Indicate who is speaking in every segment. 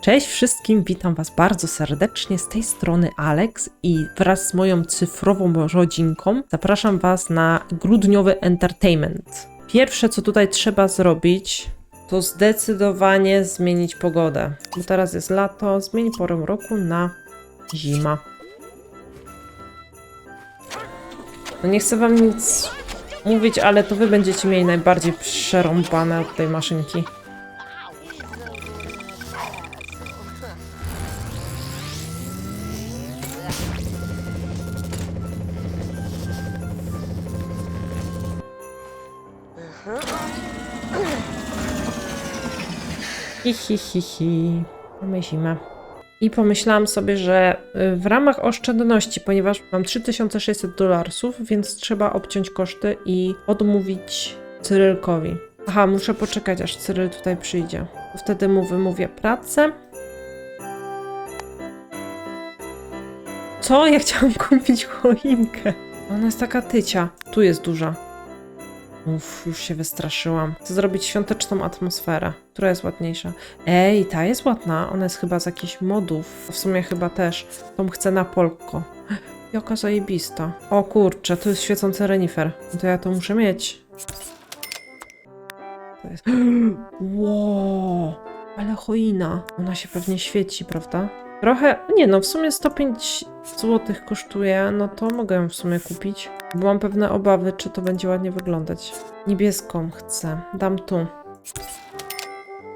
Speaker 1: Cześć wszystkim, witam Was bardzo serdecznie. Z tej strony Alex i wraz z moją cyfrową rodzinką zapraszam Was na grudniowy entertainment. Pierwsze, co tutaj trzeba zrobić, to zdecydowanie zmienić pogodę. Bo teraz jest lato, zmień porę roku na zima. No nie chcę Wam nic mówić, ale to Wy będziecie mieli najbardziej przerąbane od tej maszynki. Hi, hi, hi, hi. Mamy zimę. I pomyślałam sobie, że y, w ramach oszczędności, ponieważ mam 3600 dolarów, więc trzeba obciąć koszty i odmówić Cyrylkowi. Aha, muszę poczekać, aż Cyryl tutaj przyjdzie. Wtedy mu wymówię pracę. Co? Ja chciałam kupić choinkę. Ona jest taka tycia. Tu jest duża. Uff, już się wystraszyłam. Chcę zrobić świąteczną atmosferę. Która jest ładniejsza? Ej, ta jest ładna. Ona jest chyba z jakichś modów. W sumie chyba też. Tą chcę na polko. Jaka zajebista. O kurczę, to jest świecący renifer. No To ja to muszę mieć. To jest... Wow, ale choina. Ona się pewnie świeci, prawda? Trochę, nie no, w sumie 105 zł kosztuje, no to mogę ją w sumie kupić. Bo mam pewne obawy, czy to będzie ładnie wyglądać. Niebieską chcę, dam tu.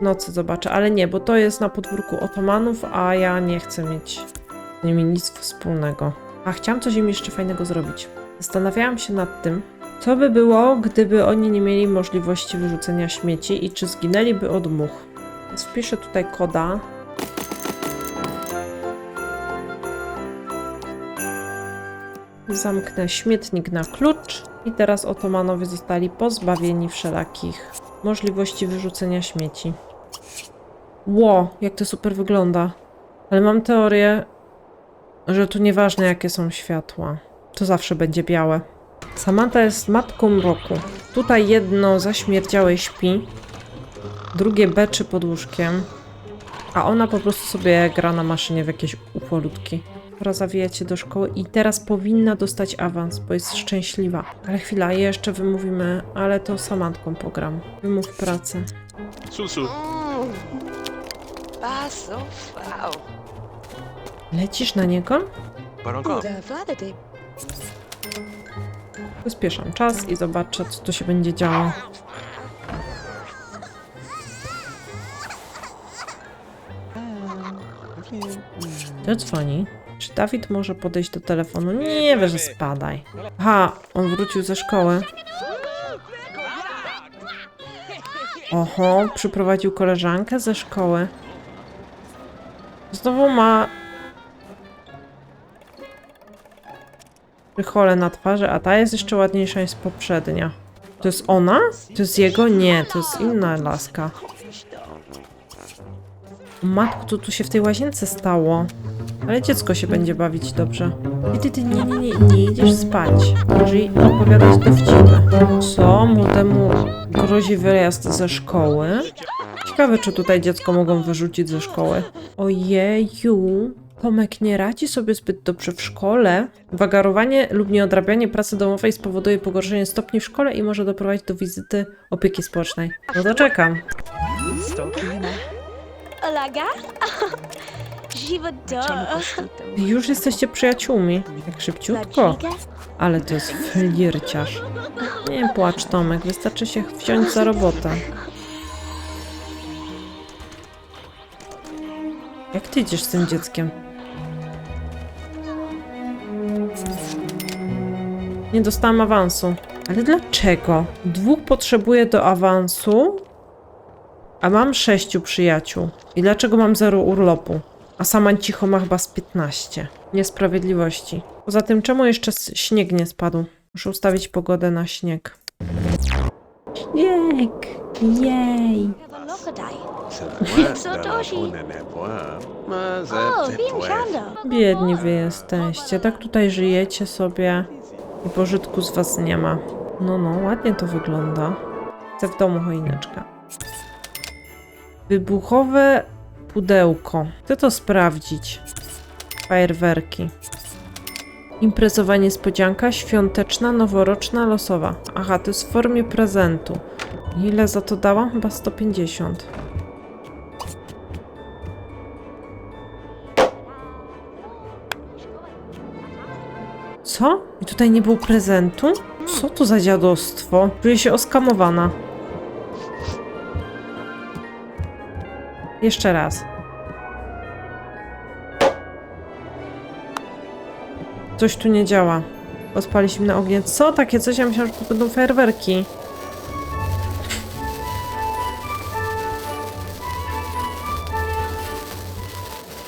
Speaker 1: Nocy zobaczę, ale nie, bo to jest na podwórku otomanów, a ja nie chcę mieć z nimi nic wspólnego. A chciałam coś im jeszcze fajnego zrobić. Zastanawiałam się nad tym, co by było, gdyby oni nie mieli możliwości wyrzucenia śmieci i czy zginęliby od much. Więc wpiszę tutaj koda. Zamknę śmietnik na klucz i teraz otomanowie zostali pozbawieni wszelakich możliwości wyrzucenia śmieci. Ło, jak to super wygląda. Ale mam teorię, że tu nieważne jakie są światła. To zawsze będzie białe. Samantha jest matką mroku. Tutaj jedno zaśmierdziałe śpi, drugie beczy pod łóżkiem, a ona po prostu sobie gra na maszynie w jakieś ufolutki. Pora zawijać się do szkoły i teraz powinna dostać awans, bo jest szczęśliwa. Ale chwila, jeszcze wymówimy, ale to Samantką pogram. Wymów pracę.
Speaker 2: Susu.
Speaker 3: Wow.
Speaker 1: Lecisz na niego?
Speaker 2: Baronko.
Speaker 1: Przyspieszam czas i zobaczę, co tu się będzie działo. To dzwoni. Czy Dawid może podejść do telefonu? Nie wie, że spadaj. Aha, on wrócił ze szkoły. Oho, przyprowadził koleżankę ze szkoły. Znowu ma Rychole na twarzy, a ta jest jeszcze ładniejsza niż poprzednia. To jest ona? To jest jego? Nie, to jest inna laska. Matko, co tu się w tej łazience stało? Ale dziecko się będzie bawić dobrze. I ty, ty, nie, nie, nie, nie idziesz spać. Jeżeli opowiadać dowcipy. Co? Młodemu grozi wyjazd ze szkoły? Ciekawe, czy tutaj dziecko mogą wyrzucić ze szkoły. Ojeju. Tomek nie radzi sobie zbyt dobrze w szkole. Wagarowanie lub nieodrabianie pracy domowej spowoduje pogorszenie stopni w szkole i może doprowadzić do wizyty opieki społecznej. No to czekam.
Speaker 3: Olaga?
Speaker 1: Już jesteście przyjaciółmi. Tak szybciutko. Ale to jest flirciarz. Nie płacz, Tomek. Wystarczy się wziąć za robotę. Jak ty idziesz z tym dzieckiem? Nie dostałam awansu. Ale dlaczego? Dwóch potrzebuję do awansu, a mam sześciu przyjaciół. I dlaczego mam zero urlopu? A sama cicho ma chyba z 15. Niesprawiedliwości. Poza tym, czemu jeszcze śnieg nie spadł? Muszę ustawić pogodę na śnieg. Śnieg! Jej! Biedni wy jesteście. Tak tutaj żyjecie sobie i pożytku z was nie ma. No, no, ładnie to wygląda. Chcę w domu choineczkę. Wybuchowe pudełko. Chcę to sprawdzić. Fajerwerki. Imprezowa niespodzianka, świąteczna, noworoczna, losowa. Aha, to jest w formie prezentu. Ile za to dałam? Chyba 150. Co? I tutaj nie było prezentu? Co to za dziadostwo? Czuję się oskamowana. Jeszcze raz. Coś tu nie działa. Odpaliśmy na ognie. Co takie coś? Ja myślałam, że to będą fajerwerki.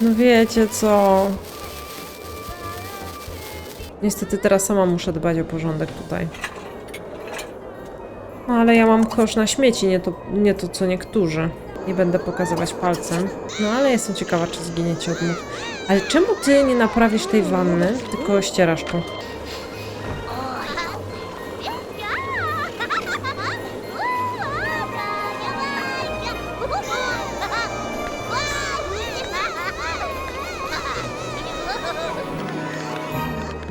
Speaker 1: No wiecie co. Niestety teraz sama muszę dbać o porządek tutaj. No ale ja mam kosz na śmieci, nie to, nie to co niektórzy. Nie będę pokazywać palcem. No ale jestem ciekawa, czy zginiecie od much. Ale czemu ty nie naprawisz tej wanny, tylko ścierasz to?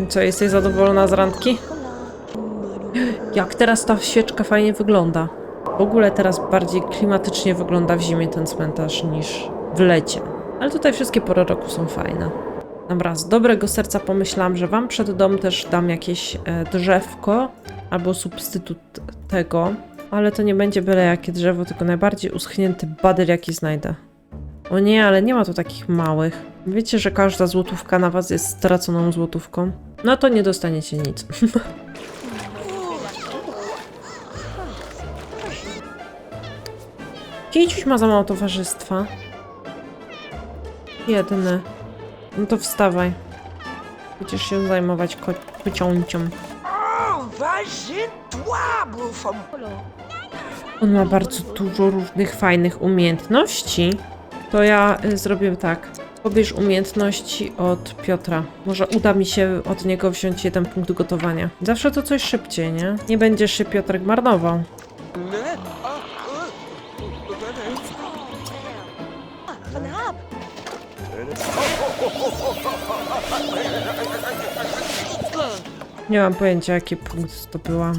Speaker 1: Co, jesteś zadowolona z randki? Jak teraz ta świeczka fajnie wygląda. W ogóle teraz bardziej klimatycznie wygląda w zimie ten cmentarz niż w lecie. Ale tutaj wszystkie pory roku są fajne. Dobra, z dobrego serca pomyślałam, że wam przed dom też dam jakieś e, drzewko albo substytut tego, ale to nie będzie byle jakie drzewo, tylko najbardziej uschnięty badyl jaki znajdę. O nie, ale nie ma tu takich małych. Wiecie, że każda złotówka na was jest straconą złotówką? No to nie dostaniecie nic. Kiciuś ma za mało towarzystwa. Jedyny. No to wstawaj. Będziesz się zajmować ko
Speaker 3: bouffon.
Speaker 1: On ma bardzo dużo różnych fajnych umiejętności. To ja y, zrobię tak. Pobierz umiejętności od Piotra. Może uda mi się od niego wziąć jeden punkt gotowania. Zawsze to coś szybciej, nie? Nie będziesz się Piotrek marnował. Nie mam pojęcia, jaki punkt zdobyłam.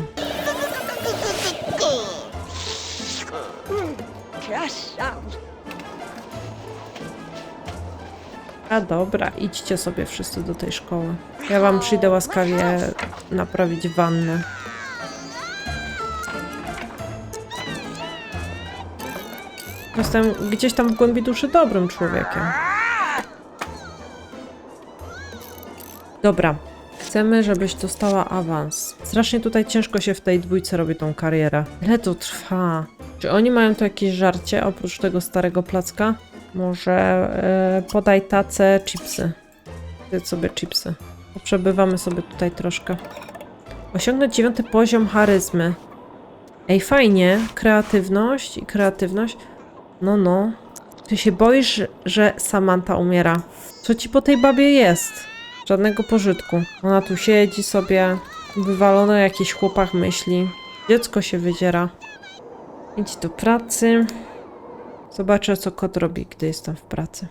Speaker 3: Krasza.
Speaker 1: A dobra, idźcie sobie wszyscy do tej szkoły. Ja wam przyjdę łaskawie naprawić wannę. Jestem gdzieś tam w głębi duszy dobrym człowiekiem. Dobra. Chcemy, żebyś dostała awans. Strasznie tutaj ciężko się w tej dwójce robi tą karierę. Ile to trwa? Czy oni mają tu jakieś żarcie oprócz tego starego placka? Może e, podaj tacę, chipsy. Zjedz sobie chipsy. Przebywamy sobie tutaj troszkę. Osiągnąć dziewiąty poziom charyzmy. Ej, fajnie. Kreatywność i kreatywność. No, no. Ty się boisz, że Samantha umiera. Co ci po tej babie jest? Żadnego pożytku. Ona tu siedzi sobie, wywalona jakiś chłopak myśli. Dziecko się wydziera. Idź do pracy. Zobaczę, co kot robi, gdy jestem w pracy.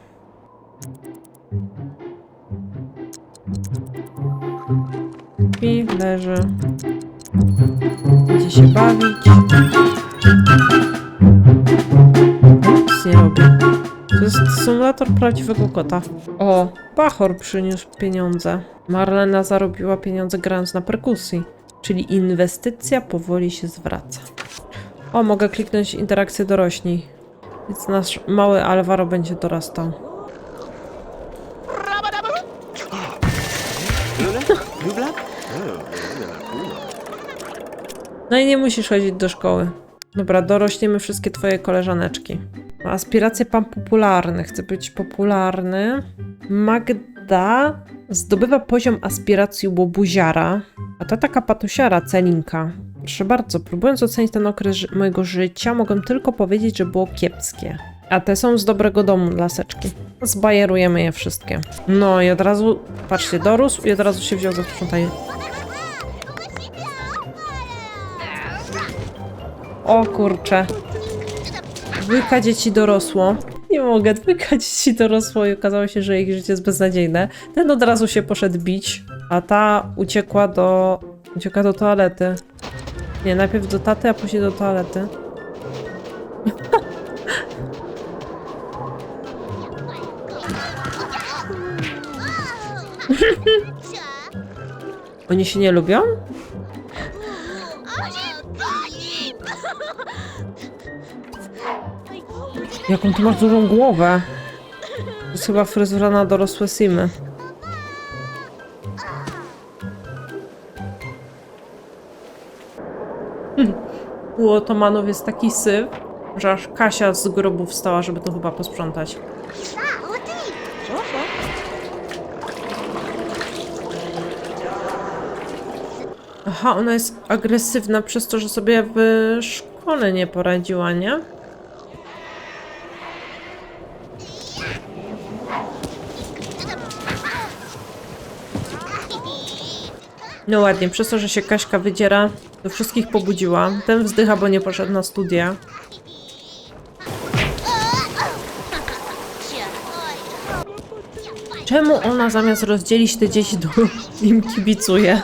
Speaker 1: I leży. Idzie się bawić. Nic nie robi. To jest symulator prawdziwego kota. O, Bachor przyniósł pieniądze. Marlena zarobiła pieniądze grając na perkusji. Czyli inwestycja powoli się zwraca. O, mogę kliknąć interakcję dorośli. Więc nasz mały Alvaro będzie dorastał. No i nie musisz chodzić do szkoły. Dobra, dorośniemy wszystkie twoje koleżaneczki. Aspiracje pan popularny. Chcę być popularny. Magda zdobywa poziom aspiracji łobuziara. A to taka patusiara, celinka. Proszę bardzo, próbując ocenić ten okres mojego życia, mogę tylko powiedzieć, że było kiepskie. A te są z dobrego domu, laseczki. Zbajerujemy je wszystkie. No i od razu, patrzcie, dorósł i od razu się wziął za sprzątanie. O kurcze. Dwójka dzieci dorosło. Nie mogę, dwójka dzieci dorosło i okazało się, że ich życie jest beznadziejne. Ten od razu się poszedł bić, a ta uciekła do... uciekła do toalety. Nie, najpierw do taty, a później do toalety. Oni się nie lubią? Jaką ty masz dużą głowę? To jest chyba fryzura na dorosłe simy. U otomanów jest taki syf, że aż Kasia z grobu wstała, żeby to chyba posprzątać. Aha, ona jest agresywna przez to, że sobie w szkole nie poradziła, nie? No ładnie, przez to, że się Kaśka wydziera, to wszystkich pobudziła. Ten wzdycha, bo nie poszedł na studia. Czemu ona zamiast rozdzielić te dzieci, to im kibicuje?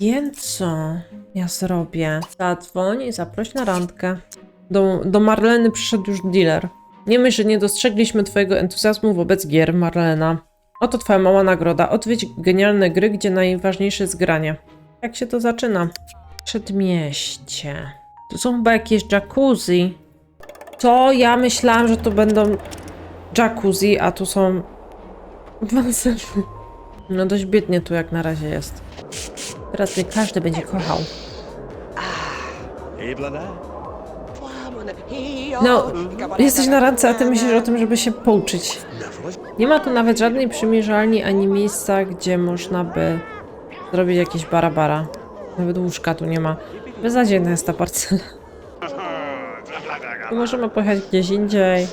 Speaker 1: Więc co ja zrobię? Zadzwoń i zaproś na randkę. Do, do Marleny przyszedł już dealer. Nie myśl, że nie dostrzegliśmy twojego entuzjazmu wobec gier, Marlena. Oto twoja mała nagroda. Odwiedź genialne gry, gdzie najważniejsze jest granie. Jak się to zaczyna? Przedmieście. Tu są chyba jakieś jacuzzi. To ja myślałam, że to będą jacuzzi, a tu są baseny. No dość biednie tu jak na razie jest. Teraz nie każdy będzie kochał. No, jesteś na randce, a ty myślisz o tym, żeby się pouczyć. Nie ma tu nawet żadnej przymierzalni ani miejsca, gdzie można by zrobić jakieś barabara. Nawet łóżka tu nie ma. Beznadziejna jest ta parcela. Możemy pojechać gdzieś indziej.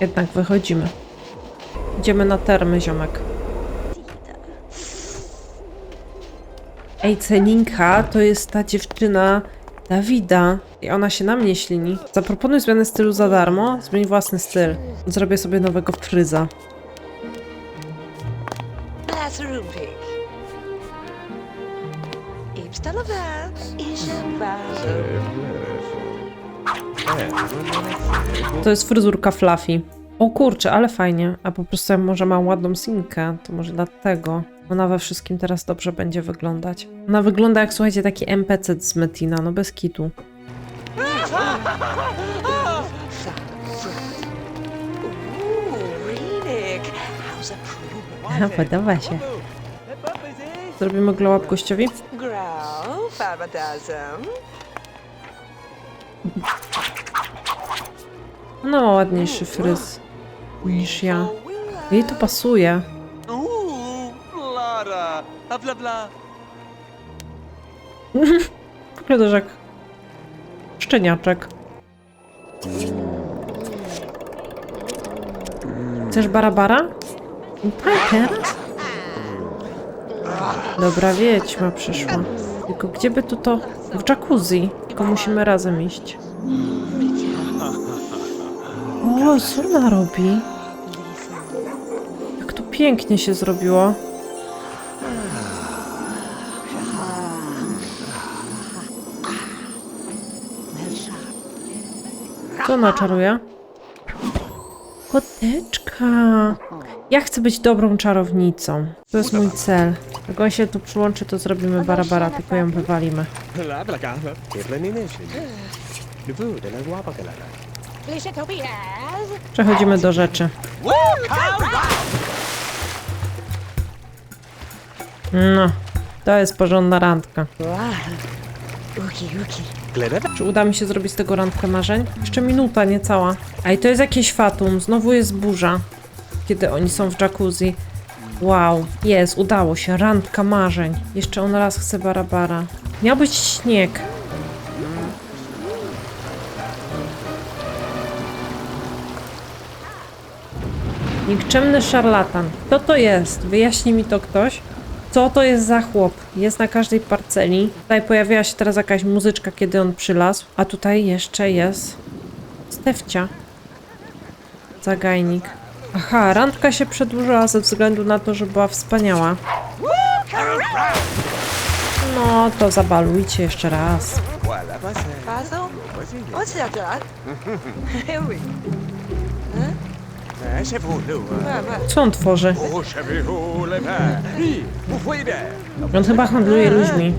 Speaker 1: Jednak wychodzimy. Idziemy na termy, ziomek. Ej, Celinka to jest ta dziewczyna Dawida. I ona się na mnie ślini. Zaproponuj zmianę stylu za darmo. Zmień własny styl. Zrobię sobie nowego fryza.
Speaker 3: Pick. I wstalowa. I żaba.
Speaker 1: To jest fryzurka Fluffy. O kurczę, ale fajnie. A po prostu jak może ma ładną sinkę, to może dlatego. Ona we wszystkim teraz dobrze będzie wyglądać. Ona wygląda jak, słuchajcie, taki NPC z Metina, no bez kitu.
Speaker 3: Pretty
Speaker 1: Podoba się. Zrobimy glow up gościowi? ma ładniejszy fryz niż ja. Jej to pasuje.
Speaker 4: Uuu, Lara, a bla bla.
Speaker 1: Wyglądasz jak szczeniaczek. Chcesz barabara? Tak, teraz? Dobra, wiedźma przyszła. Tylko gdzie by tu to... W jacuzzi. Tylko musimy razem iść. O, co ona robi? Pięknie się zrobiło. Co ona czaruje? Koteczka. Ja chcę być dobrą czarownicą. To jest mój cel. Jak on się tu przyłączy, to zrobimy barabara, tylko ją wywalimy.
Speaker 2: La placa, Irrenination.
Speaker 1: No, to jest porządna randka. Czy uda mi się zrobić z tego randkę marzeń? Jeszcze minuta, niecała. A i to jest jakieś fatum, znowu jest burza, kiedy oni są w jacuzzi. Wow, jest, udało się, randka marzeń. Jeszcze on raz chce barabara. Miał być śnieg. Nikczemny szarlatan. Kto to jest? Wyjaśni mi to ktoś. Co to jest za chłop? Jest na każdej parceli. Tutaj pojawiła się teraz jakaś muzyczka, kiedy on przylazł. A tutaj jeszcze jest Stefcia. Zagajnik. Aha, randka się przedłużyła ze względu na to, że była wspaniała. No, to zabalujcie jeszcze raz. Co on tworzy? On chyba handluje ludźmi.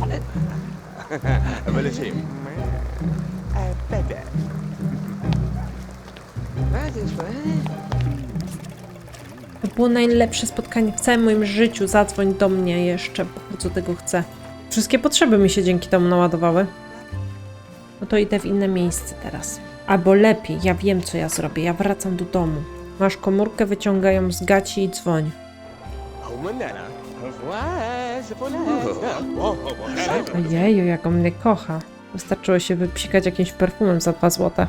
Speaker 1: To było najlepsze spotkanie w całym moim życiu. Zadzwoń do mnie jeszcze, bo bardzo tego chcę. Wszystkie potrzeby mi się dzięki temu naładowały. No to idę w inne miejsce teraz. Albo lepiej, ja wiem co ja zrobię. Ja wracam do domu. Masz komórkę, wyciągaj ją z gaci i dzwoń. Ojeju, jak on mnie kocha. Wystarczyło się wypsikać jakimś perfumem za 2 złote.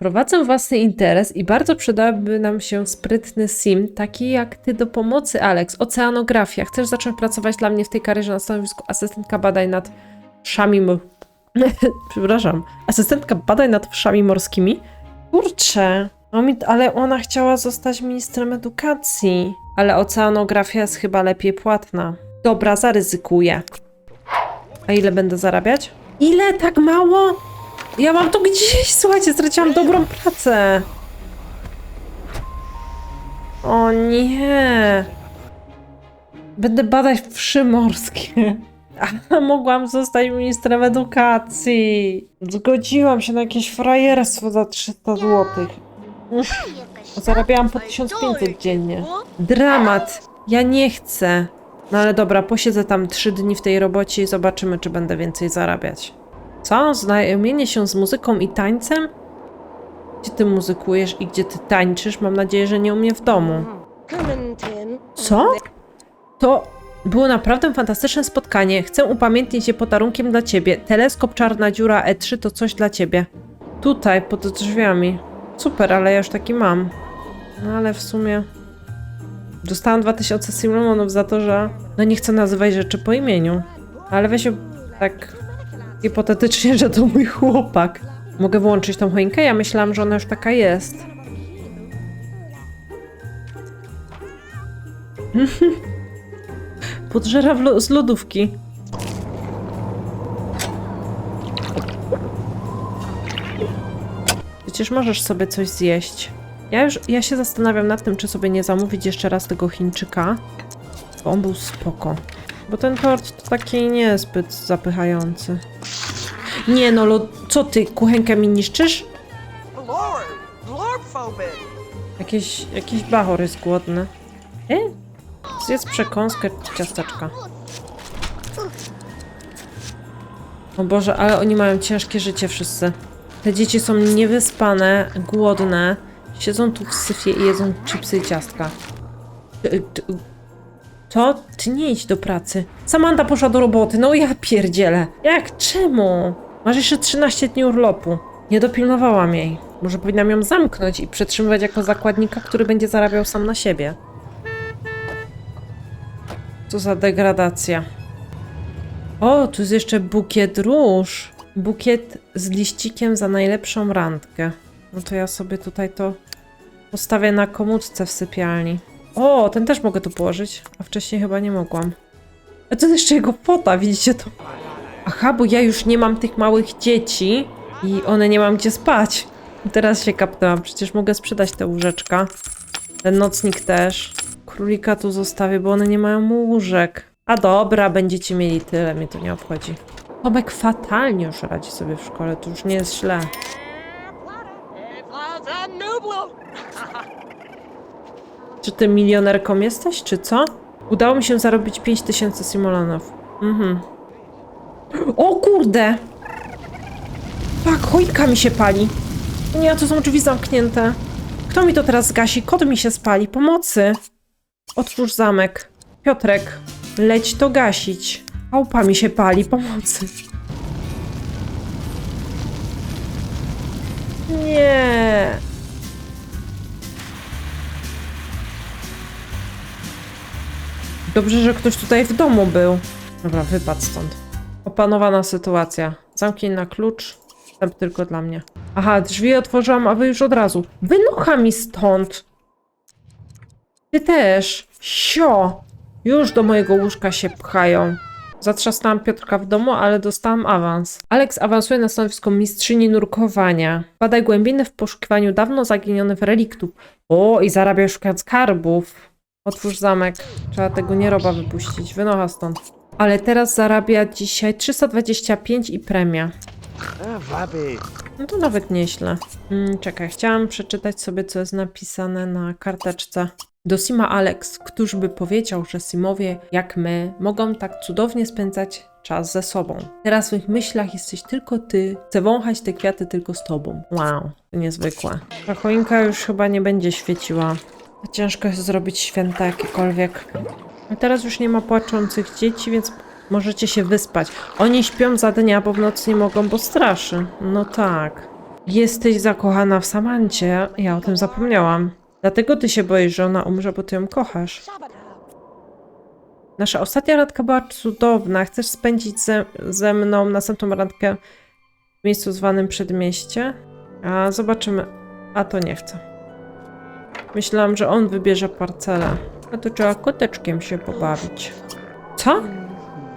Speaker 1: Prowadzę własny interes i bardzo przydałaby nam się sprytny sim, taki jak ty do pomocy, Alex. Oceanografia. Chcesz zacząć pracować dla mnie w tej karierze na stanowisku asystentka badań nad wszami... mo- Przepraszam. Asystentka badań nad wszami morskimi? Kurczę. No mi- ale ona chciała zostać ministrem edukacji. Ale oceanografia jest chyba lepiej płatna. Dobra, zaryzykuję. A ile będę zarabiać? Ile? Tak mało? Ja mam to gdzieś, słuchajcie, straciłam dobrą pracę. O nie. Będę badać wszy morskie. A mogłam zostać ministrem edukacji. Zgodziłam się na jakieś frajerstwo za 300 zł. Zarabiałam po 1500 dziennie. Dramat. Ja nie chcę. No ale dobra, posiedzę tam 3 dni w tej robocie i zobaczymy, czy będę więcej zarabiać. Co? Znajomienie się z muzyką i tańcem? Gdzie ty muzykujesz i gdzie ty tańczysz? Mam nadzieję, że nie u mnie w domu. Co? To było naprawdę fantastyczne spotkanie. Chcę upamiętnić je podarunkiem dla ciebie. Teleskop Czarna Dziura E3 to coś dla ciebie. Tutaj, pod drzwiami. Super, ale ja już taki mam. No ale w sumie... Dostałam 2000 simomonów za to, że... No nie chcę nazywać rzeczy po imieniu. Ale weź tak hipotetycznie, że to mój chłopak. Mogę włączyć tą choinkę? Ja myślałam, że ona już taka jest. Podżera lo- z lodówki. Przecież możesz sobie coś zjeść. Ja już, ja się zastanawiam nad tym, czy sobie nie zamówić jeszcze raz tego Chińczyka. Bo on był spoko. Bo ten tort to taki niezbyt zapychający. Nie no, co ty, kuchenkę mi niszczysz? Jakiś, jakiś bachor jest głodny. E? Zjedz przekąskę ciasteczka. O Boże, ale oni mają ciężkie życie wszyscy. Te dzieci są niewyspane, głodne, siedzą tu w syfie i jedzą chipsy i ciastka. To? Ty nie idź do pracy. Samanta poszła do roboty, no ja pierdzielę. Jak? Czemu? Masz jeszcze 13 dni urlopu. Nie dopilnowałam jej. Może powinnam ją zamknąć i przetrzymywać jako zakładnika, który będzie zarabiał sam na siebie. Co za degradacja. O, tu jest jeszcze bukiet róż. Bukiet z liścikiem za najlepszą randkę. No to ja sobie tutaj to postawię na komódce w sypialni. O, ten też mogę tu położyć, a wcześniej chyba nie mogłam. A to jest jeszcze jego fota, widzicie to? Aha, bo ja już nie mam tych małych dzieci i one nie mam gdzie spać. Teraz się kapnęłam, przecież mogę sprzedać te łóżeczka. Ten nocnik też. Królika tu zostawię, bo one nie mają łóżek. A dobra, będziecie mieli tyle, mnie to nie obchodzi. Tomek fatalnie już radzi sobie w szkole, to już nie jest źle. Czy ty milionerką jesteś, czy co? Udało mi się zarobić 5000 simolanów. Mhm. O kurde! Tak, choinka mi się pali. Nie, to są drzwi zamknięte. Kto mi to teraz zgasi? Kot mi się spali. Pomocy! Otwórz zamek. Piotrek, leć to gasić. Małpa mi się pali, pomocy. Nie. Dobrze, że ktoś tutaj w domu był. Dobra, wypadł stąd. Opanowana sytuacja. Zamknij na klucz. Wstęp tylko dla mnie. Aha, drzwi otworzyłam, a wy już od razu. Wynocha mi stąd! Ty też. Sio! Już do mojego łóżka się pchają. Zatrzasnęłam Piotrka w domu, ale dostałam awans. Alex awansuje na stanowisko mistrzyni nurkowania. Badaj głębiny w poszukiwaniu dawno zaginionych reliktów. O, i zarabia szukając skarbów. Otwórz zamek. Trzeba tego nieroba wypuścić. Wynocha stąd. Ale teraz zarabia dzisiaj 325 i premia. No to nawet nieźle. Mm, czekaj, chciałam przeczytać sobie, co jest napisane na karteczce. Do Sima Alex, któż by powiedział, że Simowie, jak my, mogą tak cudownie spędzać czas ze sobą. Teraz w moich myślach jesteś tylko ty. Chcę wąchać te kwiaty tylko z tobą. Wow, to niezwykłe. Ta choinka już chyba nie będzie świeciła. Ciężko jest zrobić święta jakiekolwiek. A teraz już nie ma płaczących dzieci, więc możecie się wyspać. Oni śpią za dnia, bo w nocy nie mogą, bo straszy. No tak. Jesteś zakochana w Samancie. Ja o tym zapomniałam. Dlatego ty się boisz, że ona umrze, bo ty ją kochasz. Nasza ostatnia randka była cudowna. Chcesz spędzić ze, ze mną następną randkę w miejscu zwanym Przedmieście? A zobaczymy. A to nie chcę. Myślałam, że on wybierze parcelę. A to trzeba koteczkiem się pobawić. Co?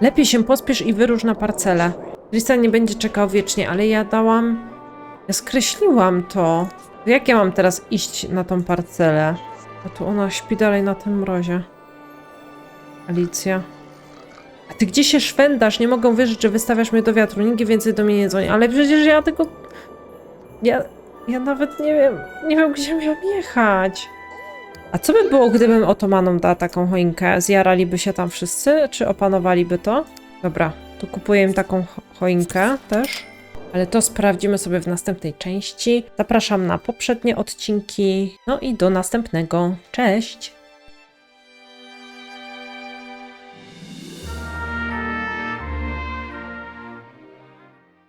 Speaker 1: Lepiej się pospiesz i wyrusz na parcelę. Tristan nie będzie czekał wiecznie, ale ja dałam... Ja skreśliłam to. Jak ja mam teraz iść na tą parcelę? A tu ona śpi dalej na tym mrozie. Alicja. A ty gdzie się szwędasz? Nie mogę wierzyć, że wystawiasz mnie do wiatru. Nikt więcej do mnie nie dzwoni. Ale przecież ja tego... Ja... Ja nawet nie wiem... Nie wiem, gdzie miałam jechać. A co by było, gdybym otomanom dała taką choinkę? Zjaraliby się tam wszyscy? Czy opanowaliby to? Dobra, tu kupuję im taką cho- choinkę też. Ale to sprawdzimy sobie w następnej części. Zapraszam na poprzednie odcinki. No i do następnego. Cześć!